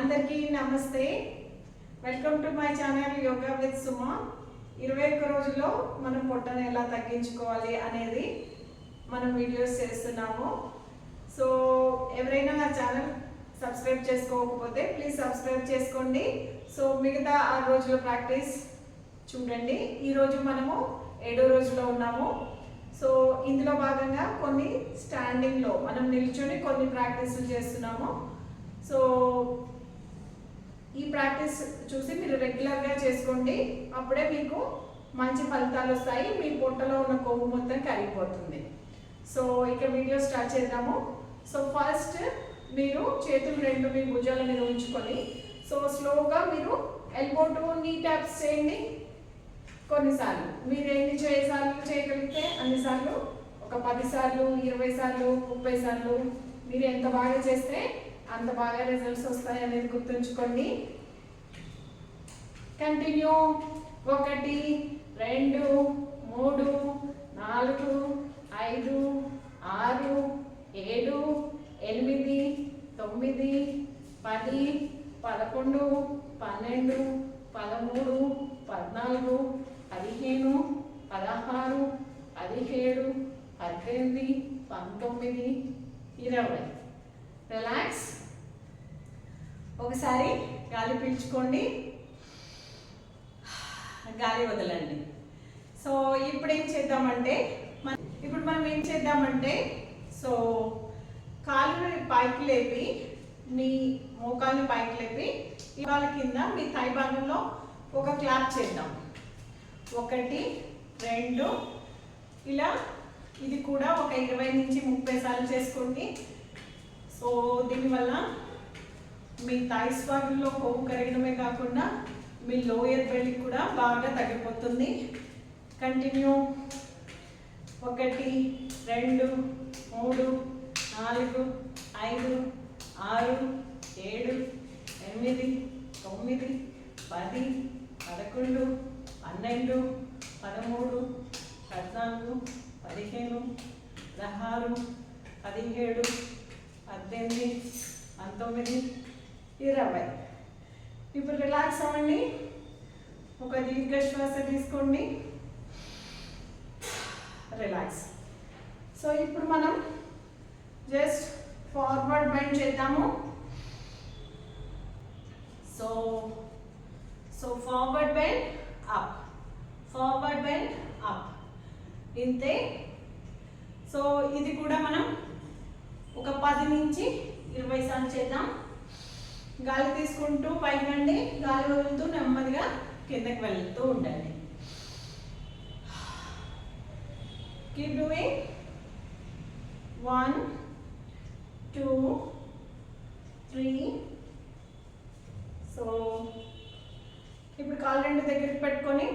అందరికీ నమస్తే. Welcome to my channel yoga with Suma ఇరవై ఒక్క రోజుల్లో మనం పొట్టను ఎలా తగ్గించుకోవాలి అనేది మనం వీడియోస్ చేస్తున్నాము. సో ఎవరైనా నా ఛానల్ సబ్స్క్రైబ్ చేసుకోకపోతే ప్లీజ్ సబ్స్క్రైబ్ చేసుకోండి. సో మిగతా ఆ రోజుల ప్రాక్టీస్ చూడండి. ఈరోజు మనము ఏడో రోజులో ఉన్నాము. సో ఇందులో భాగంగా కొన్ని స్టాండింగ్లో మనం నిల్చొని కొన్ని ప్రాక్టీసులు చేస్తున్నాము. సో ఈ ప్రాక్టీస్ చూసి మీరు రెగ్యులర్గా చేసుకోండి. అప్పుడే మీకు మంచి ఫలితాలు వస్తాయి. మీ పొట్టలో ఉన్న కొవ్వు మొత్తం కరిగిపోతుంది. సో ఇక వీడియో స్టార్ట్ చేద్దాము. సో ఫస్ట్ మీరు చేతులు రెండు మీ భుజాల మీద ఉంచుకొని సో స్లోగా మీరు ఎల్బో టు నీ ట్యాప్స్ చేయండి. కొన్నిసార్లు మీరు ఎన్ని చేసార్లు చేయగలిగితే అన్నిసార్లు? ఒక పది సార్లు ఇరవై సార్లు ముప్పై సార్లు మీరు ఎంత బాగా చేస్తే అంత బాగా రిజల్ట్స్ వస్తాయి అనేది గుర్తుంచుకోండి. కంటిన్యూ ఒకటి రెండు మూడు నాలుగు ఐదు ఆరు ఏడు ఎనిమిది తొమ్మిది పది పదకొండు పన్నెండు పదమూడు పద్నాలుగు పదిహేను పదహారు పదిహేడు పద్దెనిమిది పంతొమ్మిది ఇరవై. రిలాక్స్ ఒకసారి గాలి పీల్చుకోండి. గాలి వదలండి. సో ఇప్పుడు ఏం చేద్దామంటే మన- ఇప్పుడు మనం ఏం చేద్దామంటే సో కాళ్ళని పైకి లేపి మీ మోకాల్ని పైకి లేపి ఇవాళ కింద మీ థై భాగంలో ఒక క్లాప్ చేద్దాం. ఒకటి రెండు ఇలా ఇది కూడా ఒక ఇరవై నుంచి ముప్పై సార్లు చేసుకోండి. సో దీనివల్ల మీ థైస్ భాగంలో కొవ్వు కరగడమే కాకుండా మీ లోయర్ బెల్లి కూడా బాగా తగ్గిపోతుంది. కంటిన్యూ ఒకటి రెండు మూడు నాలుగు ఐదు ఆరు ఏడు ఎనిమిది తొమ్మిది పది పదకొండు పన్నెండు పదమూడు పద్నాలుగు పదిహేను పదహారు పదిహేడు పద్దెనిమిది పంతొమ్మిది ఇరవై. ఇప్పుడు రిలాక్స్ అవ్వండి. ఒక దీర్ఘ శ్వాస తీసుకోండి. రిలాక్స్ సో ఇప్పుడు మనం జస్ట్ ఫార్వర్డ్ బెండ్ చేద్దాము. So so forward bend up forward bend up ఇంతే. సో ఇది కూడా మనం ఒక పది నుంచి ఇరవై సార్లు చేద్దాం. గాలి తీసుకుంటూ పైకి రండి గాలి వదులుతూ నెమ్మదిగా కిందకి వెళ్తూ ఉండండి. Keep doing one two three so ఇప్పుడు కాలు రెండు దగ్గరికి పెట్టుకొని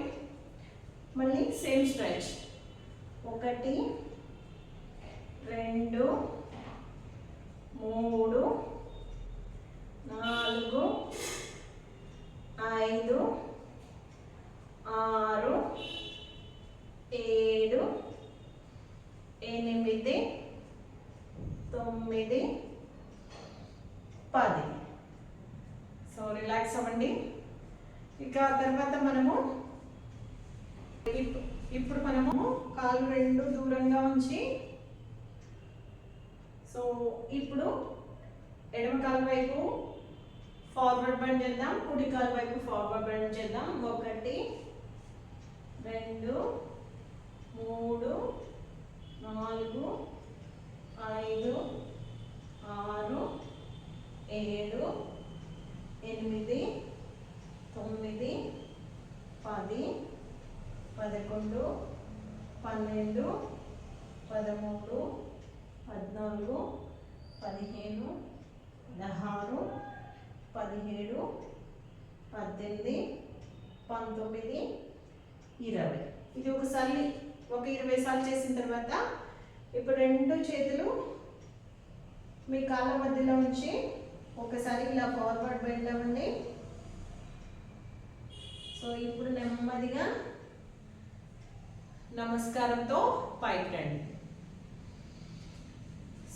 మళ్ళీ సేమ్ స్ట్రెచ్ ఒకటి రెండు మూడు నాలుగు ఐదు ఆరు ఏడు ఎనిమిది తొమ్మిది పది. సో రిలాక్స్ అవ్వండి. ఇక తర్వాత మనము ఇప్పుడు మనము కాలు రెండు దూరంగా ఉంచి సో ఇప్పుడు ఎడమ కాలు వైపు ఫార్వర్డ్ బెండ్ చేద్దాం. కుడి కాలు వైపు ఫార్వర్డ్ బెండ్ చేద్దాం. ఒకటి రెండు మూడు నాలుగు ఐదు ఆరు ఏడు ఎనిమిది తొమ్మిది పది పదకొండు పన్నెండు పదమూడు పద్నాలుగు పదిహేను పదహారు పదిహేడు పద్దెనిమిది పంతొమ్మిది ఇరవై. ఇది ఒకసారి ఒక ఇరవై సార్లు చేసిన తర్వాత ఇప్పుడు రెండు చేతులు మీ కాళ్ళ మధ్యలో ఉంచి ఒకసారి ఇలా ఫార్వర్డ్ బెండ్ అవ్వండి సో ఇప్పుడు నెమ్మదిగా నమస్కారంతో పైకి రండి.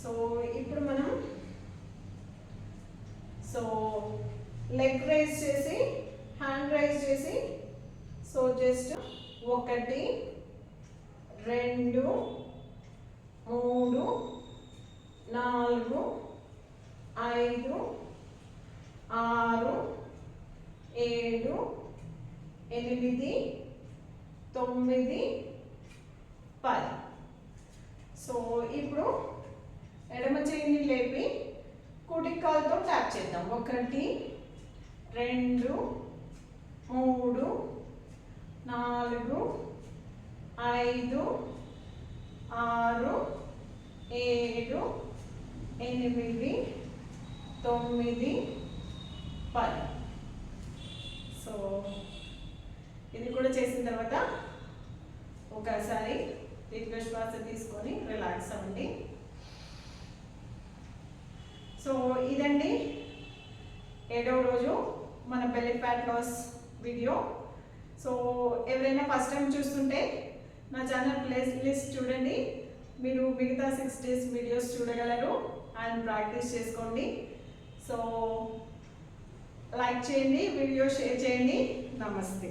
సో ఇప్పుడు మనం సో లెగ్ రైజ్ చేసి హ్యాండ్ రైజ్ చేసి సో జస్ట్ ఒకటి రెండు మూడు నాలుగు ఐదు ఆరు ఏడు ఎనిమిది తొమ్మిది పది. సో ఇప్పుడు ఎడమ చేయిని లేపి కుడి కాలుతో ట్యాప్ చేద్దాం. ఒకటి రెండు మూడు నాలుగు ఐదు ఆరు ఏడు ఎనిమిది తొమ్మిది పది. సో ఇది కూడా చేసిన తర్వాత ఒకసారి దీర్ఘ శ్వాస తీసుకొని రిలాక్స్ అవ్వండి. సో ఇదండి ఏడవ రోజు మన belly fat loss video so ఎవరైనా ఫస్ట్ టైం చూస్తుంటే నా ఛానల్ ప్లేస్ లిస్ట్ చూడండి. మీరు మిగతా సిక్స్ డేస్ వీడియోస్ చూడగలరు అండ్ ప్రాక్టీస్ చేసుకోండి. సో లైక్ చేయండి వీడియో షేర్ చేయండి. నమస్తే